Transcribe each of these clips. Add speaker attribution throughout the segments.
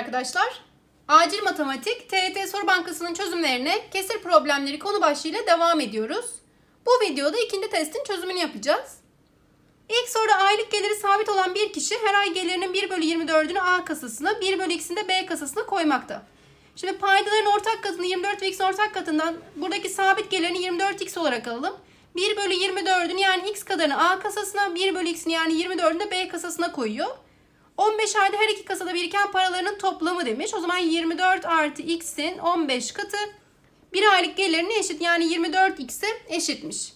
Speaker 1: arkadaşlar. Acil Matematik TYT Soru Bankası'nın çözümlerine kesir problemleri konu başlığıyla devam ediyoruz. Bu videoda ikinci testin çözümünü yapacağız. İlk soruda aylık geliri sabit olan bir kişi her ay gelirinin 1 bölü 24'ünü A kasasına 1 bölü x'ini de B kasasına koymakta. Şimdi paydaların ortak katını 24 ve x'in ortak katından buradaki sabit gelirini 24x olarak alalım. 1 bölü 24'ün yani x kadarını A kasasına 1 bölü x'ini yani 24'ünü de B kasasına koyuyor. 15 ayda her iki kasada biriken paralarının toplamı demiş. O zaman 24 artı x'in 15 katı bir aylık gelirine eşit. Yani 24x'e eşitmiş.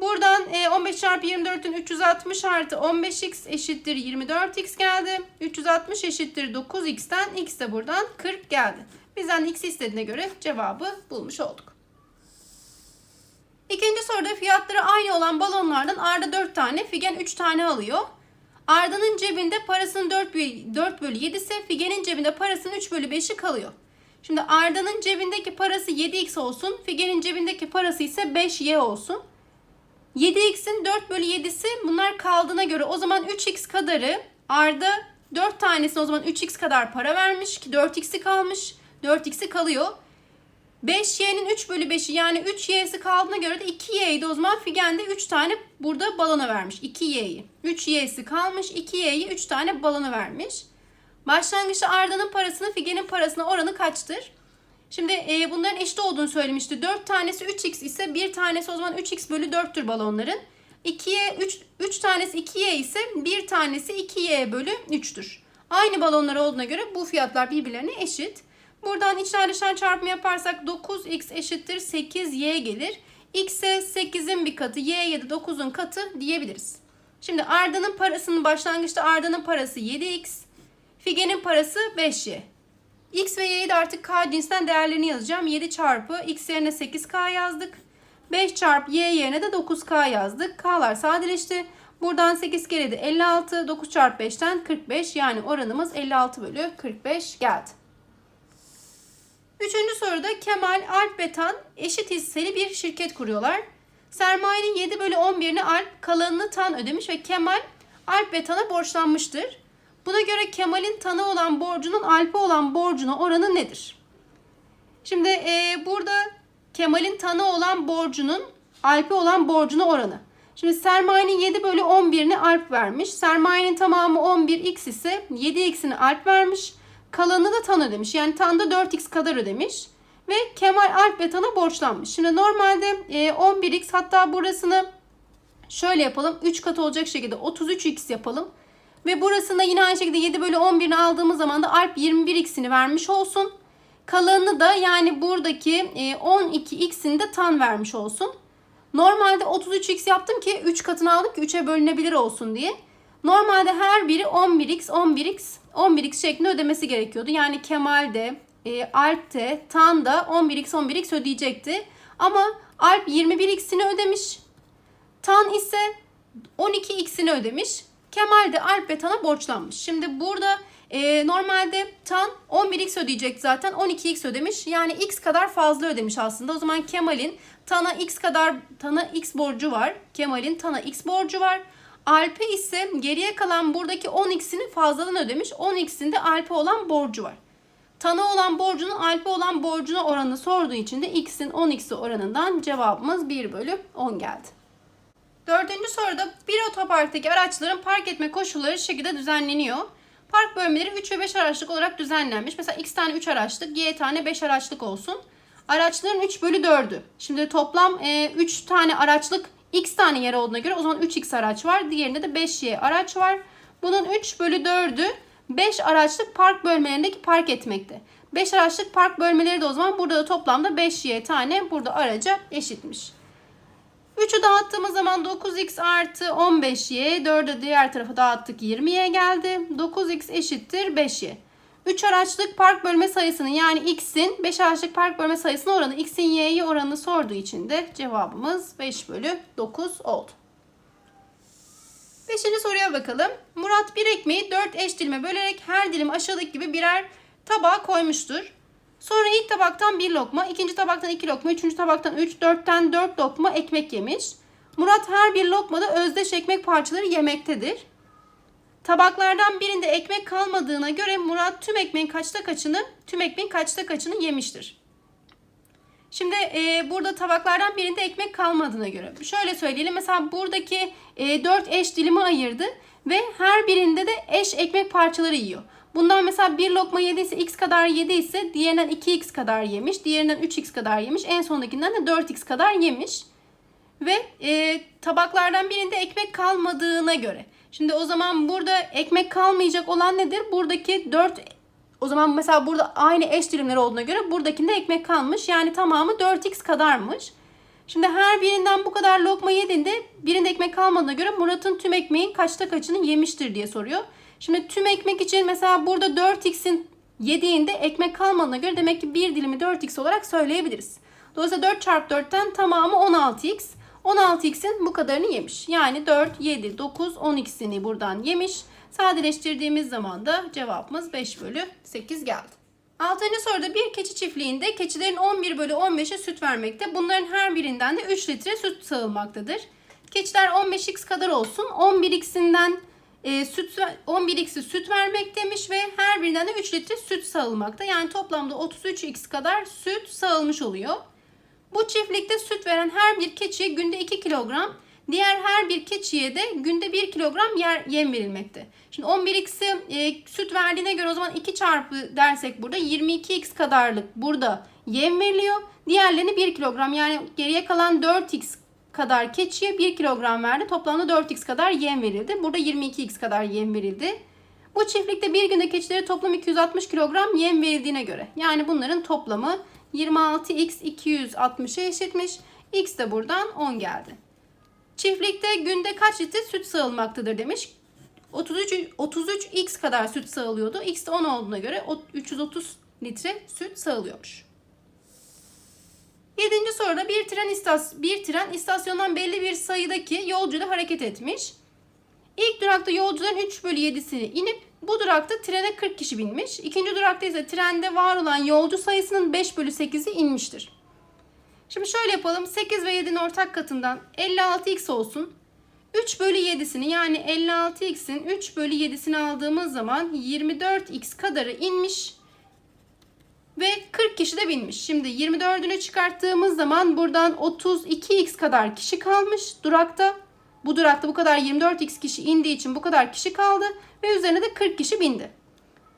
Speaker 1: Buradan e, 15 çarpı 24'ün 360 artı 15x eşittir 24x geldi. 360 eşittir 9x'ten x de buradan 40 geldi. Bizden x istediğine göre cevabı bulmuş olduk. İkinci soruda fiyatları aynı olan balonlardan Arda 4 tane, Figen 3 tane alıyor. Arda'nın cebinde parasının 4 bölü, 4 bölü 7'si, Figen'in cebinde parasının 3 bölü 5'i kalıyor. Şimdi Arda'nın cebindeki parası 7x olsun, Figen'in cebindeki parası ise 5y olsun. 7x'in 4 bölü 7'si bunlar kaldığına göre o zaman 3x kadarı Arda 4 tanesine o zaman 3x kadar para vermiş ki 4x'i kalmış. 4x'i kalıyor. 5y'nin 3 bölü 5'i yani 3y'si kaldığına göre de 2y'ydi o zaman Figen de 3 tane burada balona vermiş. 2y'yi. 3y'si kalmış. 2y'yi 3 tane balona vermiş. Başlangıçta Arda'nın parasının Figen'in parasına oranı kaçtır? Şimdi e, bunların eşit olduğunu söylemişti. 4 tanesi 3x ise bir tanesi o zaman 3x bölü 4'tür balonların. 2'ye 3, 3 tanesi 2y ise bir tanesi 2y bölü 3'tür. Aynı balonlar olduğuna göre bu fiyatlar birbirlerine eşit. Buradan içler dışlar çarpımı yaparsak 9x eşittir 8y gelir. x'e 8'in bir katı, y'ye de 9'un katı diyebiliriz. Şimdi Arda'nın parasının başlangıçta Arda'nın parası 7x, Figen'in parası 5y. X ve y'yi de artık k cinsinden değerlerini yazacağım. 7 çarpı x yerine 8k yazdık. 5 çarpı y yerine de 9k yazdık. K'lar sadeleşti. Buradan 8 kere de 56. 9 çarpı 5'ten 45. Yani oranımız 56 bölü 45 geldi. Üçüncü soruda Kemal, Alp ve Tan eşit hisseli bir şirket kuruyorlar. Sermayenin 7 bölü 11'ini Alp, kalanını Tan ödemiş ve Kemal, Alp ve Tan'a borçlanmıştır. Buna göre Kemal'in Tan'a olan borcunun Alp'e olan borcuna oranı nedir? Şimdi e, burada Kemal'in Tan'a olan borcunun Alp'e olan borcuna oranı. Şimdi sermayenin 7 bölü 11'ini Alp vermiş. Sermayenin tamamı 11x ise 7x'ini Alp vermiş. Kalanını da Tan ödemiş. Yani Tan da 4x kadar ödemiş. Ve Kemal Alp ve Tan'a borçlanmış. Şimdi normalde e, 11x hatta burasını şöyle yapalım. 3 kat olacak şekilde 33x yapalım. Ve burasında yine aynı şekilde 7 bölü 11'ini aldığımız zaman da Alp 21x'ini vermiş olsun. Kalanını da yani buradaki 12x'ini de tan vermiş olsun. Normalde 33x yaptım ki 3 katını aldık ki 3'e bölünebilir olsun diye. Normalde her biri 11x, 11x, 11x şeklinde ödemesi gerekiyordu. Yani Kemal de, e, Alp de, Tan da 11x, 11x ödeyecekti. Ama Alp 21x'ini ödemiş. Tan ise 12x'ini ödemiş. Kemal de Alp ve Tan'a borçlanmış. Şimdi burada e, normalde Tan 11x ödeyecek zaten 12x ödemiş. Yani x kadar fazla ödemiş aslında. O zaman Kemal'in Tan'a x kadar Tan'a x borcu var. Kemal'in Tan'a x borcu var. Alp'e ise geriye kalan buradaki 10x'ini fazladan ödemiş. 10x'in de Alp'e olan borcu var. Tan'a olan borcunun Alp'e olan borcuna oranını sorduğu için de x'in 10x'i oranından cevabımız 1 bölü 10 geldi. Dördüncü soruda bir otoparktaki araçların park etme koşulları şu şekilde düzenleniyor. Park bölmeleri 3 ve 5 araçlık olarak düzenlenmiş. Mesela x tane 3 araçlık, y tane 5 araçlık olsun. Araçların 3 bölü 4'ü. Şimdi toplam e, 3 tane araçlık x tane yer olduğuna göre o zaman 3x araç var. Diğerinde de 5y araç var. Bunun 3 bölü 4'ü 5 araçlık park bölmelerindeki park etmekte. 5 araçlık park bölmeleri de o zaman burada da toplamda 5y tane burada araca eşitmiş. 3'ü dağıttığımız zaman 9x artı 15y. 4'ü diğer tarafa dağıttık 20y geldi. 9x eşittir 5y. 3 araçlık park bölme sayısının yani x'in 5 araçlık park bölme sayısının oranı x'in y'ye oranını sorduğu için de cevabımız 5 bölü 9 oldu. Beşinci soruya bakalım. Murat bir ekmeği 4 eş dilime bölerek her dilim aşağıdaki gibi birer tabağa koymuştur. Sonra ilk tabaktan bir lokma, ikinci tabaktan iki lokma, üçüncü tabaktan üç, dörtten dört lokma ekmek yemiş. Murat her bir lokmada özdeş ekmek parçaları yemektedir. Tabaklardan birinde ekmek kalmadığına göre Murat tüm ekmeğin kaçta kaçını, tüm ekmeğin kaçta kaçını yemiştir. Şimdi e, burada tabaklardan birinde ekmek kalmadığına göre. Şöyle söyleyelim. Mesela buradaki e, 4 eş dilimi ayırdı ve her birinde de eş ekmek parçaları yiyor. Bundan mesela bir lokma yediyse x kadar yedi ise diğerinden 2x kadar yemiş. Diğerinden 3x kadar yemiş. En sondakinden de 4x kadar yemiş. Ve e, tabaklardan birinde ekmek kalmadığına göre. Şimdi o zaman burada ekmek kalmayacak olan nedir? Buradaki 4 o zaman mesela burada aynı eş dilimler olduğuna göre buradakinde ekmek kalmış. Yani tamamı 4x kadarmış. Şimdi her birinden bu kadar lokma yediğinde birinde ekmek kalmadığına göre Murat'ın tüm ekmeğin kaçta kaçını yemiştir diye soruyor. Şimdi tüm ekmek için mesela burada 4x'in yediğinde ekmek kalmadığına göre demek ki bir dilimi 4x olarak söyleyebiliriz. Dolayısıyla 4 çarpı 4'ten tamamı 16x. 16x'in bu kadarını yemiş. Yani 4, 7, 9, 12'sini buradan yemiş. Sadeleştirdiğimiz zaman da cevabımız 5 bölü 8 geldi. Altıncı soruda bir keçi çiftliğinde keçilerin 11 bölü 15'e süt vermekte. Bunların her birinden de 3 litre süt sağılmaktadır. Keçiler 15x kadar olsun. 11x'inden e, süt 11x'i süt vermek demiş ve her birinden de 3 litre süt sağılmakta. Yani toplamda 33x kadar süt sağılmış oluyor. Bu çiftlikte süt veren her bir keçiye günde 2 kilogram, diğer her bir keçiye de günde 1 kilogram yer, yem verilmekte. Şimdi 11x'i e, süt verdiğine göre o zaman 2 çarpı dersek burada 22x kadarlık burada yem veriliyor. Diğerlerini 1 kilogram yani geriye kalan 4x kadar keçiye 1 kilogram verdi. Toplamda 4x kadar yem verildi. Burada 22x kadar yem verildi. Bu çiftlikte bir günde keçilere toplam 260 kilogram yem verildiğine göre. Yani bunların toplamı 26x 260'a eşitmiş. X de buradan 10 geldi. Çiftlikte günde kaç litre süt sağılmaktadır demiş. 33, 33x kadar süt sağılıyordu. X de 10 olduğuna göre 330 litre süt sağılıyormuş. Yedinci soruda bir tren, istas bir tren istasyondan belli bir sayıdaki yolcuyla hareket etmiş. İlk durakta yolcuların 3 bölü 7'sini inip bu durakta trene 40 kişi binmiş. İkinci durakta ise trende var olan yolcu sayısının 5 bölü 8'i inmiştir. Şimdi şöyle yapalım. 8 ve 7'nin ortak katından 56x olsun. 3 bölü 7'sini yani 56x'in 3 bölü 7'sini aldığımız zaman 24x kadarı inmiş. Ve 40 kişi de binmiş. Şimdi 24'ünü çıkarttığımız zaman buradan 32x kadar kişi kalmış durakta. Bu durakta bu kadar 24x kişi indiği için bu kadar kişi kaldı. Ve üzerine de 40 kişi bindi.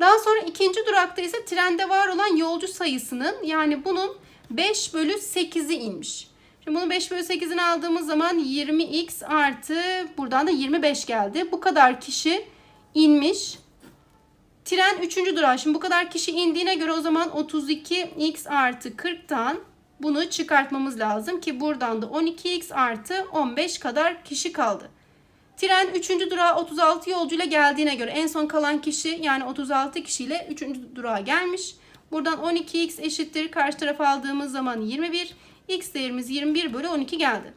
Speaker 1: Daha sonra ikinci durakta ise trende var olan yolcu sayısının yani bunun 5 bölü 8'i inmiş. Şimdi bunu 5 bölü 8'ini aldığımız zaman 20x artı buradan da 25 geldi. Bu kadar kişi inmiş. Tren 3. durağı. Şimdi bu kadar kişi indiğine göre o zaman 32x artı 40'tan bunu çıkartmamız lazım ki buradan da 12x artı 15 kadar kişi kaldı. Tren 3. durağa 36 yolcuyla geldiğine göre en son kalan kişi yani 36 kişiyle 3. durağa gelmiş. Buradan 12x eşittir. Karşı tarafa aldığımız zaman 21. X değerimiz 21 bölü 12 geldi.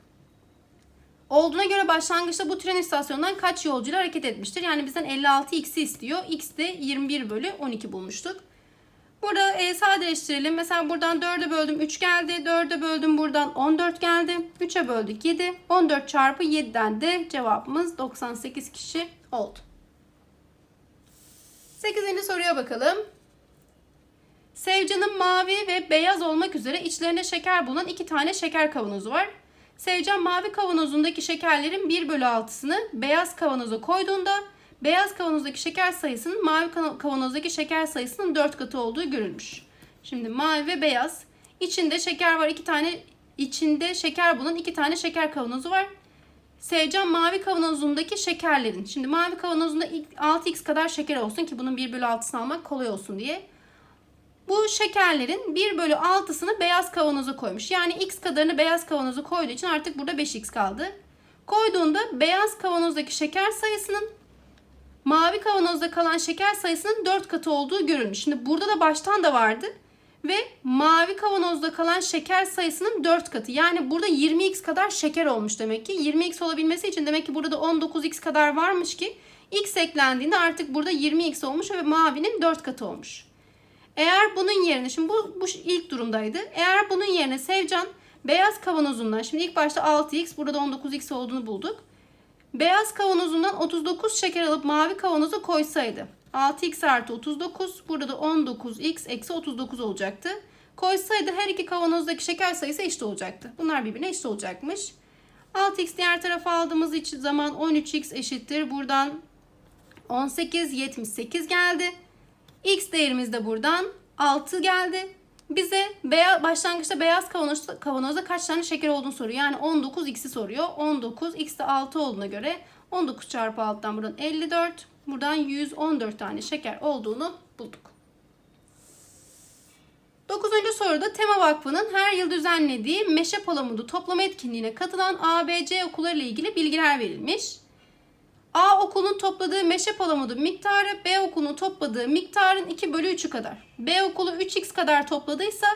Speaker 1: Olduğuna göre başlangıçta bu tren istasyonundan kaç yolcuyla hareket etmiştir? Yani bizden 56x'i istiyor. X de 21 bölü 12 bulmuştuk. Burada e, sadeleştirelim. Mesela buradan 4'e böldüm 3 geldi. 4'e böldüm buradan 14 geldi. 3'e böldük 7. 14 çarpı 7'den de cevabımız 98 kişi oldu. 8. soruya bakalım. Sevcan'ın mavi ve beyaz olmak üzere içlerinde şeker bulunan iki tane şeker kavanozu var. Sevcan mavi kavanozundaki şekerlerin 1 bölü 6'sını beyaz kavanoza koyduğunda beyaz kavanozdaki şeker sayısının mavi kavanozdaki şeker sayısının 4 katı olduğu görülmüş. Şimdi mavi ve beyaz. İçinde şeker var iki tane içinde şeker bulunan iki tane şeker kavanozu var. Sevcan mavi kavanozundaki şekerlerin. Şimdi mavi kavanozunda 6x kadar şeker olsun ki bunun 1 bölü 6'sını almak kolay olsun diye. Bu şekerlerin 1 bölü 6'sını beyaz kavanoza koymuş. Yani x kadarını beyaz kavanoza koyduğu için artık burada 5x kaldı. Koyduğunda beyaz kavanozdaki şeker sayısının mavi kavanozda kalan şeker sayısının 4 katı olduğu görülmüş. Şimdi burada da baştan da vardı. Ve mavi kavanozda kalan şeker sayısının 4 katı. Yani burada 20x kadar şeker olmuş demek ki. 20x olabilmesi için demek ki burada da 19x kadar varmış ki x eklendiğinde artık burada 20x olmuş ve mavinin 4 katı olmuş. Eğer bunun yerine şimdi bu, bu ilk durumdaydı. Eğer bunun yerine Sevcan beyaz kavanozundan şimdi ilk başta 6x burada da 19x olduğunu bulduk. Beyaz kavanozundan 39 şeker alıp mavi kavanoza koysaydı 6x artı 39 burada da 19x eksi 39 olacaktı. Koysaydı her iki kavanozdaki şeker sayısı eşit olacaktı. Bunlar birbirine eşit olacakmış. 6x diğer tarafa aldığımız için zaman 13x eşittir. Buradan 18, 78 geldi. X değerimiz de buradan 6 geldi. Bize beyaz, başlangıçta beyaz kavanozda, kavanozda kaç tane şeker olduğunu soruyor. Yani 19 x'i soruyor. 19 x de 6 olduğuna göre 19 çarpı 6'dan buradan 54. Buradan 114 tane şeker olduğunu bulduk. 9. soruda Tema Vakfı'nın her yıl düzenlediği meşe palamudu toplama etkinliğine katılan ABC okulları ile ilgili bilgiler verilmiş. A okulun topladığı meşe palamudu miktarı B okulun topladığı miktarın 2 bölü 3'ü kadar. B okulu 3x kadar topladıysa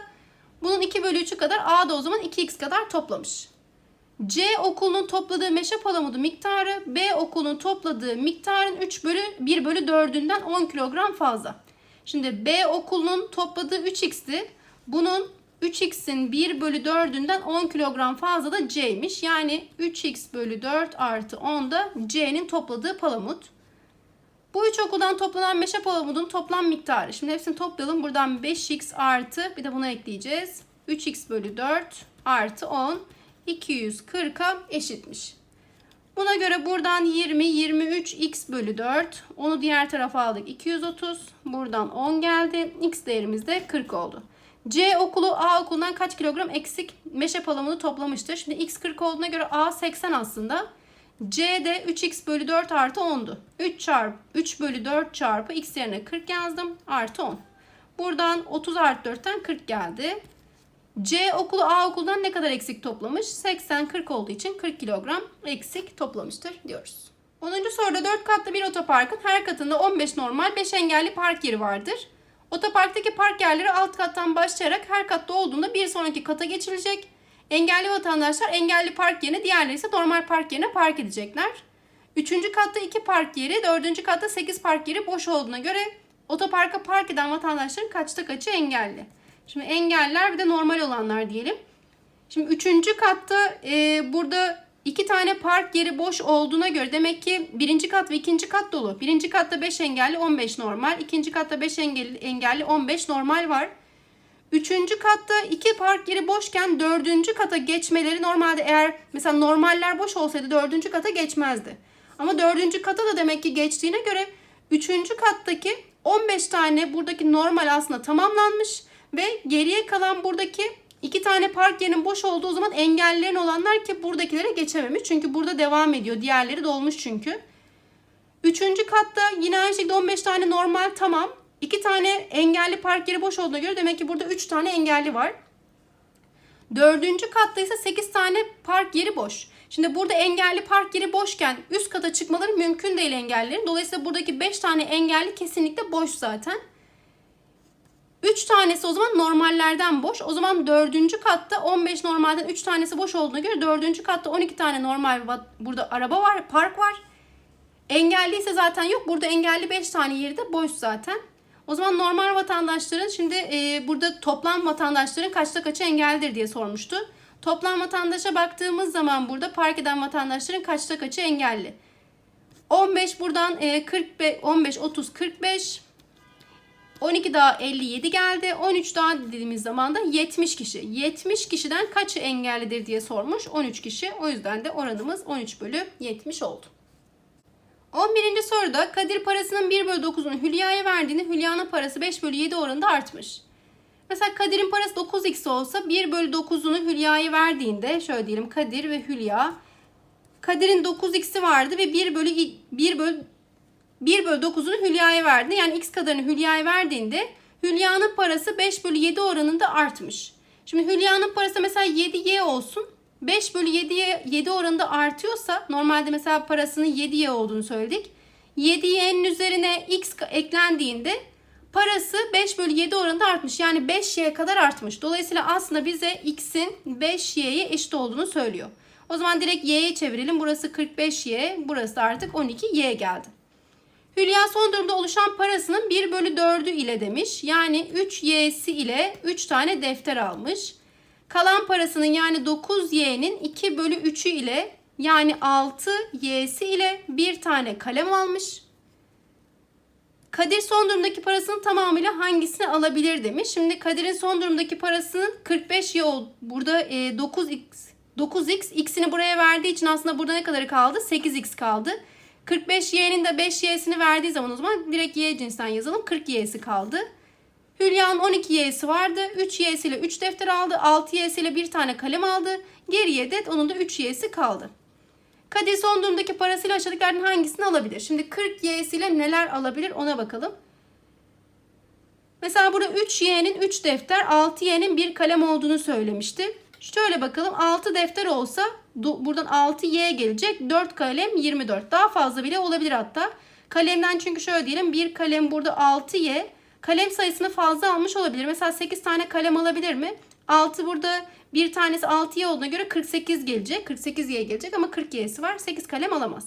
Speaker 1: bunun 2 bölü 3'ü kadar A da o zaman 2x kadar toplamış. C okulunun topladığı meşe palamudu miktarı B okulunun topladığı miktarın 3 bölü 1 bölü 4'ünden 10 kilogram fazla. Şimdi B okulunun topladığı 3x'ti. Bunun 3x'in 1 bölü 4'ünden 10 kilogram fazla da C'ymiş. Yani 3x bölü 4 artı 10 da C'nin topladığı palamut. Bu üç okuldan toplanan meşe palamudun toplam miktarı. Şimdi hepsini toplayalım. Buradan 5x artı bir de buna ekleyeceğiz. 3x bölü 4 artı 10 240'a eşitmiş. Buna göre buradan 20, 23 x bölü 4. Onu diğer tarafa aldık 230. Buradan 10 geldi. X değerimiz de 40 oldu. C okulu A okulundan kaç kilogram eksik meşe palamını toplamıştır. Şimdi x 40 olduğuna göre A 80 aslında. C de 3x bölü 4 artı 10'du. 3 çarpı 3 bölü 4 çarpı x yerine 40 yazdım. Artı 10. Buradan 30 artı 4'ten 40 geldi. C okulu A okuldan ne kadar eksik toplamış? 80-40 olduğu için 40 kilogram eksik toplamıştır diyoruz. 10. soruda 4 katlı bir otoparkın her katında 15 normal 5 engelli park yeri vardır. Otoparktaki park yerleri alt kattan başlayarak her katta olduğunda bir sonraki kata geçilecek. Engelli vatandaşlar engelli park yerine diğerleri ise normal park yerine park edecekler. Üçüncü katta 2 park yeri, dördüncü katta 8 park yeri boş olduğuna göre otoparka park eden vatandaşların kaçta kaçı engelli? Şimdi engeller bir de normal olanlar diyelim. Şimdi üçüncü katta e, burada iki tane park yeri boş olduğuna göre demek ki birinci kat ve ikinci kat dolu. Birinci katta 5 engelli 15 normal. ikinci katta 5 engelli, engelli 15 normal var. Üçüncü katta iki park yeri boşken dördüncü kata geçmeleri normalde eğer mesela normaller boş olsaydı dördüncü kata geçmezdi. Ama dördüncü kata da demek ki geçtiğine göre üçüncü kattaki 15 tane buradaki normal aslında tamamlanmış. Ve geriye kalan buradaki iki tane park yerinin boş olduğu zaman engellerin olanlar ki buradakilere geçememiş. Çünkü burada devam ediyor. Diğerleri dolmuş çünkü. Üçüncü katta yine aynı şekilde 15 tane normal tamam. İki tane engelli park yeri boş olduğuna göre demek ki burada 3 tane engelli var. Dördüncü katta ise 8 tane park yeri boş. Şimdi burada engelli park yeri boşken üst kata çıkmaları mümkün değil engellerin. Dolayısıyla buradaki 5 tane engelli kesinlikle boş zaten. 3 tanesi o zaman normallerden boş. O zaman 4. katta 15 normalden 3 tanesi boş olduğuna göre 4. katta 12 tane normal burada araba var, park var. Engelli ise zaten yok. Burada engelli 5 tane yeri de boş zaten. O zaman normal vatandaşların şimdi e, burada toplam vatandaşların kaçta kaçı engellidir diye sormuştu. Toplam vatandaşa baktığımız zaman burada park eden vatandaşların kaçta kaçı engelli. 15 buradan e, 45, 15, 30, 45, 12 daha 57 geldi. 13 daha dediğimiz zaman da 70 kişi. 70 kişiden kaçı engellidir diye sormuş. 13 kişi. O yüzden de oranımız 13 bölü 70 oldu. 11. soruda Kadir parasının 1 bölü 9'unu Hülya'ya verdiğinde Hülya'nın parası 5 bölü 7 oranında artmış. Mesela Kadir'in parası 9x olsa 1 bölü 9'unu Hülya'ya verdiğinde şöyle diyelim Kadir ve Hülya. Kadir'in 9x'i vardı ve 1 bölü 1 bölü 1 bölü 9'unu Hülya'ya verdi. Yani x kadarını Hülya'ya verdiğinde Hülya'nın parası 5 bölü 7 oranında artmış. Şimdi Hülya'nın parası mesela 7y olsun. 5 bölü 7'ye 7 oranında artıyorsa normalde mesela parasının 7y olduğunu söyledik. 7y'nin üzerine x eklendiğinde parası 5 bölü 7 oranında artmış. Yani 5y'ye kadar artmış. Dolayısıyla aslında bize x'in 5y'ye eşit olduğunu söylüyor. O zaman direkt y'ye çevirelim. Burası 45y, burası artık 12y geldi. Hülya son durumda oluşan parasının 1 bölü 4'ü ile demiş. Yani 3y'si ile 3 tane defter almış. Kalan parasının yani 9y'nin 2 bölü 3'ü ile Yani 6 y'si ile bir tane kalem almış. Kadir son durumdaki parasının tamamıyla hangisini alabilir demiş. Şimdi Kadir'in son durumdaki parasının 45 y oldu. Burada e, 9x 9x x'ini buraya verdiği için aslında burada ne kadarı kaldı? 8x kaldı. 45y'nin de 5y'sini verdiği zaman o zaman direkt y cinsinden yazalım. 40y'si kaldı. Hülya'nın 12y'si vardı. 3y'siyle 3 defter aldı. 6y'siyle bir tane kalem aldı. Geriye de onun da 3y'si kaldı. Kadir son durumdaki parasıyla aşağıdakilerden hangisini alabilir? Şimdi 40y'siyle neler alabilir ona bakalım. Mesela burada 3y'nin 3 defter, 6y'nin bir kalem olduğunu söylemişti. Şöyle bakalım 6 defter olsa buradan 6y gelecek. 4 kalem 24. Daha fazla bile olabilir hatta. Kalemden çünkü şöyle diyelim bir kalem burada 6y. Kalem sayısını fazla almış olabilir. Mesela 8 tane kalem alabilir mi? 6 burada bir tanesi 6y olduğuna göre 48 gelecek. 48y gelecek ama 40y'si var. 8 kalem alamaz.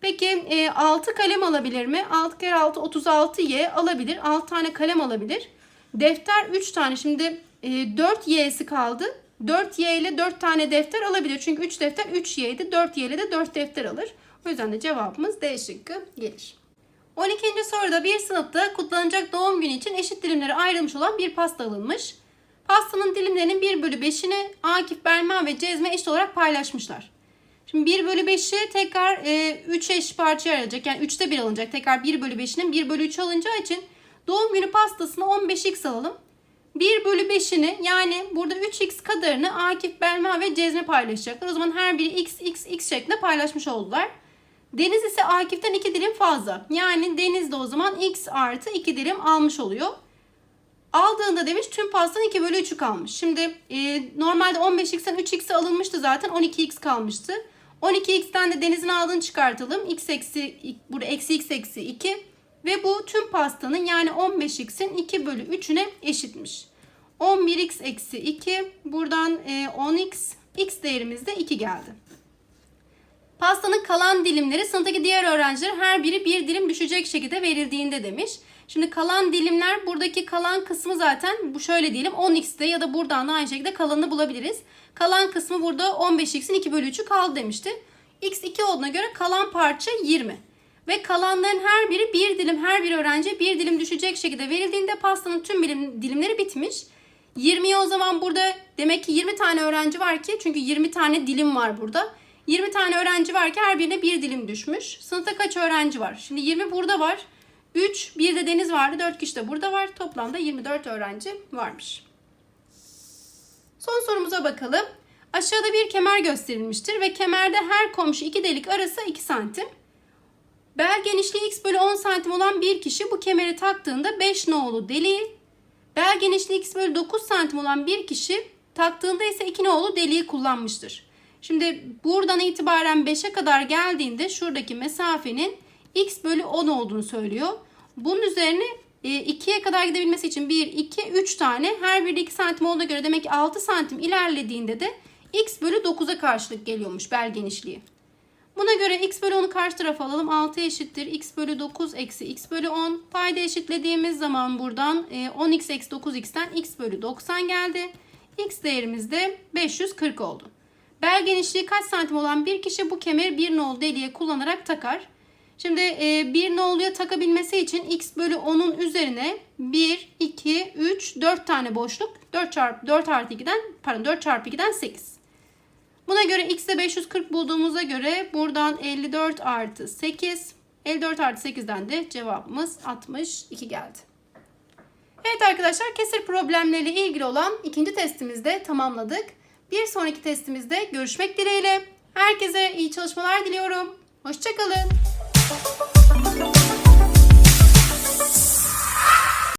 Speaker 1: Peki e, 6 kalem alabilir mi? 6 kere 6 36y alabilir. 6 tane kalem alabilir. Defter 3 tane. Şimdi e, 4y'si kaldı. 4y ile 4 tane defter alabilir. Çünkü 3 defter 3y'ydi. 4y ile de 4 defter alır. O yüzden de cevabımız D şıkkı gelir. 12. soruda bir sınıfta kutlanacak doğum günü için eşit dilimlere ayrılmış olan bir pasta alınmış. Pastanın dilimlerinin 1 bölü 5'ini Akif, Berma ve Cezme eşit olarak paylaşmışlar. Şimdi 1 bölü 5'i tekrar e, 3 eş parçaya ayrılacak. Yani 3'te 1 alınacak. Tekrar 1 bölü 5'inin 1 bölü 3 alınacağı için doğum günü pastasına 15x alalım. 1 bölü 5'ini yani burada 3x kadarını Akif, Belma ve Cezme paylaşacaklar. O zaman her biri x, x, x şeklinde paylaşmış oldular. Deniz ise Akif'ten 2 dilim fazla. Yani Deniz de o zaman x artı 2 dilim almış oluyor. Aldığında demiş tüm pastanın 2 bölü 3'ü kalmış. Şimdi e, normalde 15x'ten 3x'i alınmıştı zaten 12x kalmıştı. 12x'ten de Deniz'in aldığını çıkartalım. x eksi, burada eksi x eksi 2. Ve bu tüm pastanın yani 15x'in 2 bölü 3'üne eşitmiş. 11x eksi 2. Buradan 10x. E, x değerimiz de 2 geldi. Pastanın kalan dilimleri sınıftaki diğer öğrenciler her biri bir dilim düşecek şekilde verildiğinde demiş. Şimdi kalan dilimler buradaki kalan kısmı zaten bu şöyle diyelim 10x'te ya da buradan da aynı şekilde kalanını bulabiliriz. Kalan kısmı burada 15x'in 2 bölü 3'ü kaldı demişti. x 2 olduğuna göre kalan parça 20. Ve kalanların her biri bir dilim her bir öğrenciye bir dilim düşecek şekilde verildiğinde pastanın tüm dilimleri bitmiş. 20'ye o zaman burada demek ki 20 tane öğrenci var ki çünkü 20 tane dilim var burada. 20 tane öğrenci var ki her birine bir dilim düşmüş. Sınıfta kaç öğrenci var? Şimdi 20 burada var. 3, bir de Deniz vardı. 4 kişi de burada var. Toplamda 24 öğrenci varmış. Son sorumuza bakalım. Aşağıda bir kemer gösterilmiştir ve kemerde her komşu iki delik arası 2 santim. Bel genişliği x bölü 10 santim olan bir kişi bu kemeri taktığında 5 nolu deliği, bel genişliği x bölü 9 santim olan bir kişi taktığında ise 2 nolu deliği kullanmıştır. Şimdi buradan itibaren 5'e kadar geldiğinde şuradaki mesafenin x bölü 10 olduğunu söylüyor. Bunun üzerine 2'ye e, kadar gidebilmesi için 1, 2, 3 tane her biri 2 santim olduğuna göre demek ki 6 santim ilerlediğinde de x bölü 9'a karşılık geliyormuş bel genişliği. Buna göre x bölü 10'u karşı tarafa alalım. 6 eşittir x bölü 9 eksi x bölü 10. Payda eşitlediğimiz zaman buradan 10x e, eksi 9x'ten x bölü 90 geldi. x değerimiz de 540 oldu. Bel genişliği kaç santim olan bir kişi bu kemeri bir nol deliğe kullanarak takar. Şimdi e, bir noluya takabilmesi için x bölü 10'un üzerine 1, 2, 3, 4 tane boşluk. 4 çarpı 4 artı 2'den pardon 4 çarpı 2'den 8. Buna göre x'e 540 bulduğumuza göre buradan 54 artı 8. 54 artı 8'den de cevabımız 62 geldi. Evet arkadaşlar kesir problemleriyle ilgili olan ikinci testimizde tamamladık. Bir sonraki testimizde görüşmek dileğiyle. Herkese iyi çalışmalar diliyorum. Hoşçakalın.